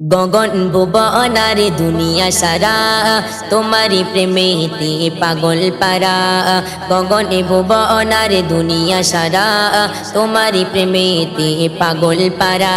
গগন ভুবনারে দুনিয়া সারা তোমারি প্রেমেতে পাগল পারা। গগন ভুবনারে দুনিয়া সারা তোমারি প্রেমেতে পাগল পারা।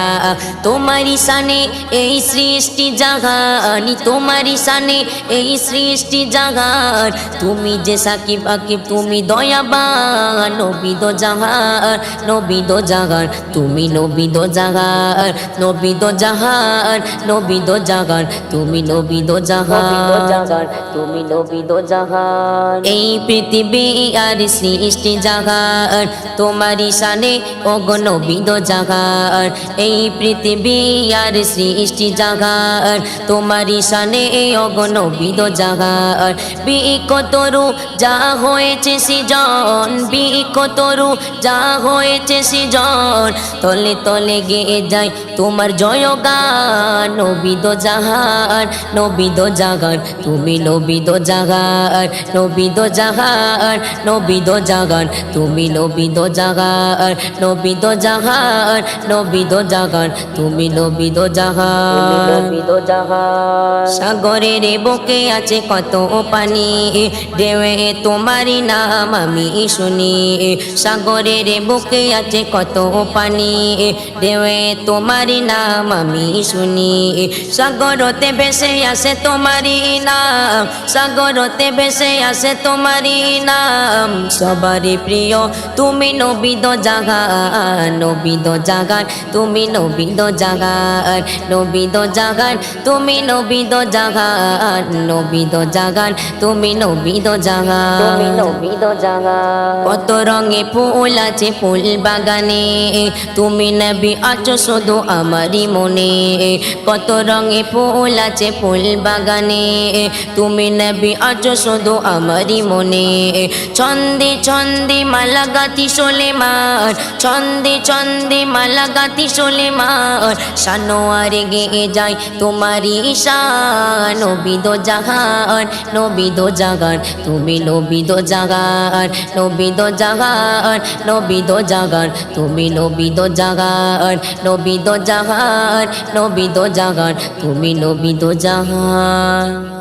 তোমারি সানে এই সৃষ্টি জাগানি তোমারি সানে এই সৃষ্টি জাগান। তুমি যে সাকিব আকিব, তুমি দয়াবান, নবিদ জাহান নবিদ জাগান। তুমি নবিদ জাগান, নবিদ জাহান নবিদ জাগান, তুমি নবিদ জাহান তুমি নবিদ জাহান এই পৃথিবী আর সৃষ্টি জাগান তোমারি সানে ওগো নবিদ জাগান। এই পৃথিবী আর সৃষ্টি জাগান তোমারি সানে ওগো নবিদ জাগান। বিকতরু যা হয়েছে সৃজন বিকতরু যা হয়েছে সৃজন, তলে তলে গেয়ে যায় তোমার জয়গান। নবিদ জাহান নবিদ জাগান তুমি নবিদ জাগান নবিদ জাহান নবিদ জাগান তুমি নবিদ জাগান নবিদ জাহান নবিদ জাগান তুমি নবিদ জাহান জাহান সাগরের বুকে আছে কত পানি ঢেউয়ে তোমারই নাম আমি শুনি সাগরের বুকে আছে কত পানি ঢেউয়ে তোমারই নাম আমি শুনি সাগরতে ভেসে আসে তোমারই নাম সাগরতে ভেসে আসে তোমারই নাম সবারই প্রিয় তুমি নবিদ জাগান নবিদ জাগান তুমি নবিদ জাগান নবিদ জাগান তুমি নবিদ জাগান নবিদ জাগান তুমি নবিদ জাগান নবিদ জাগান কত রঙে ফুল আছে ফুল বাগানে তুমি নবী আছো শুধু আমারই মনে কত রঙে ফুল আছে ফুল বাগানে। তুমি নবী আছো শুধু আমারই মনে। ছন্দে ছন্দে মালা গাতি মার ছন্দে ছন্দে মালা গাতি মার সানোয়ারে গেয়ে যায় তোমারই শান নবিদ জাহান নবিদ জাগান। তুমি নবিদ জাগান নবিদ জাগান নবিদ জাগান। তুমি নবিদ জাগান, নবিদ জাহান নবিদ জাগান তুমি নবিদ জাহান।